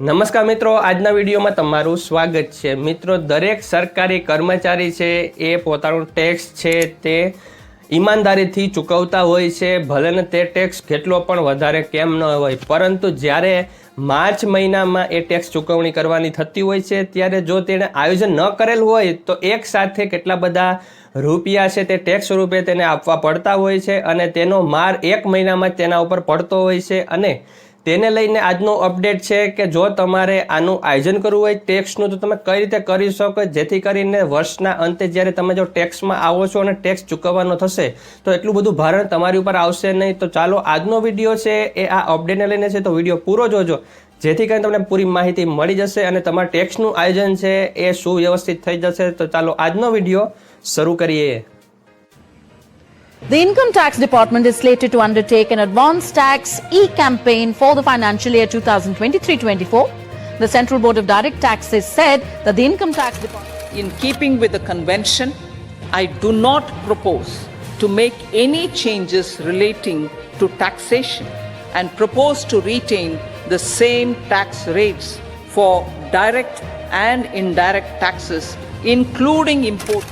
નમસ્કાર મિત્રો, આજના વિડીયોમાં તમારું સ્વાગત છે. મિત્રો, દરેક સરકારી કર્મચારી છે, એ પોતાનું ટેક્સ છે તે ઈમાનદારીથી ચૂકવતા હોય છે, ભલે ને તે ટેક્સ કેટલો પણ વધારે કેમ ન હોય. પરંતુ જ્યારે માર્ચ મહિનામાં એ ટેક્સ ચૂકવણી કરવાની થતી હોય છે, ત્યારે જો તેણે આયોજન ન કરેલ હોય, તો એક સાથે કેટલા બધા રૂપિયા છે તે ટેક્સ રૂપે તેને આપવા પડતા હોય છે અને તેનો માર એક મહિનામાં તેના ઉપર પડતો હોય છે અને તેને લઈને આજનો અપડેટ છે કે જો તમારે આનું આયોજન કરવું હોય ટેક્સનું તો તમે કઈ રીતે કરી શકો? જેથી કરીને વર્ષના અંતે જ્યારે તમે જો ટેક્સમાં આવો છો અને ટેક્સ ચૂકવવાનો થશે, તો એટલું બધું ભારણ તમારી ઉપર આવશે નહીં. તો ચાલો, આજનો વીડિયો છે એ આ અપડેટને લઈને છે. તો વીડિયો પૂરો જોજો. જેથી કરીને તમને પૂરી માહિતી મળી જશે અને તમારા ટેક્સનું આયોજન છે એ સુવ્યવસ્થિત થઈ જશે. તો ચાલો, આજનો વીડિયો શરૂ કરીએ. The Income Tax Department is slated to undertake an advance tax e-campaign for the financial year 2023-24. The Central Board of Direct Taxes said that the Income Tax Department In keeping with the convention, I do not propose to make any changes relating to taxation and propose to retain the same tax rates for direct and indirect taxes, including import.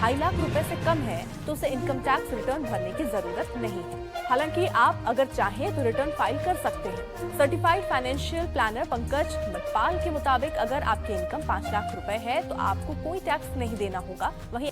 ढाई लाख रुपए से कम है तो उसे income tax return भरने की ज़रूरत नहीं है। हालाँकि आप अगर चाहें तो रिटर्न फ़ाइल कर सकते हैं। Certified financial planner Pankaj Matpal के मुताबिक अगर आपकी इनकम पाँच लाख रुपए है तो आपको कोई टैक्स नहीं देना होगा। वहीं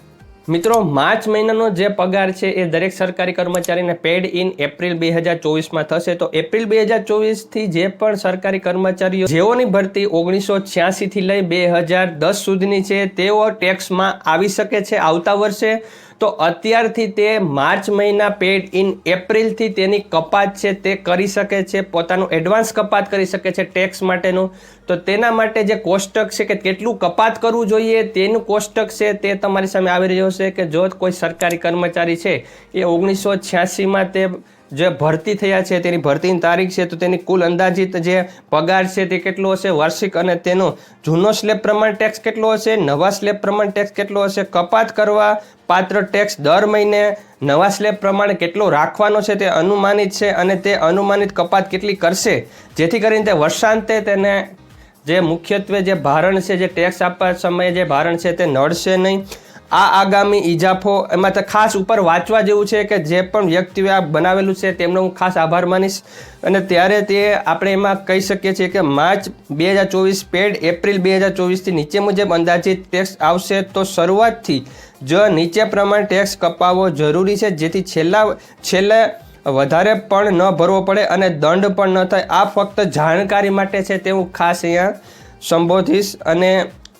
મિત્રો, માર્ચ મહિનાનો જે પગાર છે એ દરેક સરકારી કર્મચારીને પેડ ઇન એપ્રિલ બે હજાર ચોવીસમાં થશે. તો એપ્રિલ બે હજાર ચોવીસથી જે પણ સરકારી કર્મચારીઓ, જેઓની ભરતી ઓગણીસો છ્યાસીથી લઈ બે હજાર દસ સુધીની છે, તેઓ ટેક્સમાં આવી શકે છે આવતા વર્ષે. તો અત્યારથી તે માર્ચ મહિના પેડ ઇન એપ્રિલથી તેની કપાત છે તે કરી શકે છે, પોતાનું એડવાન્સ કપાત કરી શકે છે ટેક્સ માટેનું. તો તેના માટે જે કોષ્ટક છે કે કેટલું કપાત કરવું જોઈએ, તેનું કોષ્ટક છે તે તમારી સામે આવી રહ્યો છે કે જો કોઈ સરકારી કર્મચારી છે એ ઓગણીસો છ્યાસીમાં તે જે ભરતી થયા છે, તેની ભરતીની તારીખ છે, તો તેની કુલ અંદાજિત જે પગાર છે, તે કેટલો હશે? વાર્ષિક અને તેનો જૂનો સ્લેબ પ્રમાણ ટેક્સ કેટલો હશે? નવા સ્લેબ પ્રમાણ ટેક્સ કેટલો હશે? કપાત કરવા પાત્ર ટેક્સ દર મહિને નવા સ્લેબ પ્રમાણે કેટલો રાખવાનો છે, તે અનુમાનિત છે અને તે અનુમાનિત કપાત કેટલી કરશે? જેથી કરીને તે વર્ષાંતે તેને જે મુખ્યત્વે જે ભારણ છે, જે ટેક્સ આપવા સમયે જે ભારણ છે, તે નડશે નહીં. આ આગામી ઇજાફો એમાં તો ખાસ ઉપર વાંચવા જેવું છે કે જે પણ વ્યક્તિએ આ બનાવેલું છે, તેમનો હું ખાસ આભાર માનીશ. અને ત્યારે તે આપણે એમાં કહી શકીએ છીએ કે માર્ચ બે હજાર ચોવીસ, પેડ એપ્રિલ બે હજાર ચોવીસથી નીચે મુજબ અંદાજિત ટેક્સ આવશે તો શરૂઆતથી જ નીચે પ્રમાણે ટેક્સ કપાવવો જરૂરી છે, જેથી છેલ્લા, છેલ્લે વધારે પણ ન ભરવો પડે અને દંડ પણ ન થાય. આ ફક્ત જાણકારી માટે છે તે હું ખાસ અહીંયા સંબોધીશ અને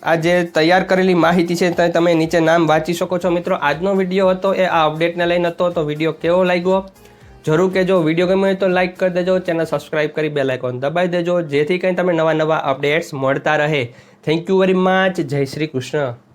આ જે તૈયાર કરેલી માહિતી છે તમે નીચે નામ વાંચી શકો છો. મિત્રો, આજનો વીડિયો હતો એ આ અપડેટને લઈને હતો, તો વીડિયો કેવો લાગ્યો? જરૂર કે જો વીડિયો ગમે તો લાઇક કરી દેજો, ચેનલ સબસ્ક્રાઇબ કરી બેલ આઇકોન દબાવી દેજો, જેથી કંઈ તમે નવા નવા અપડેટ્સ મળતા રહે. થેન્ક યુ વેરી મચ જય શ્રી કૃષ્ણ.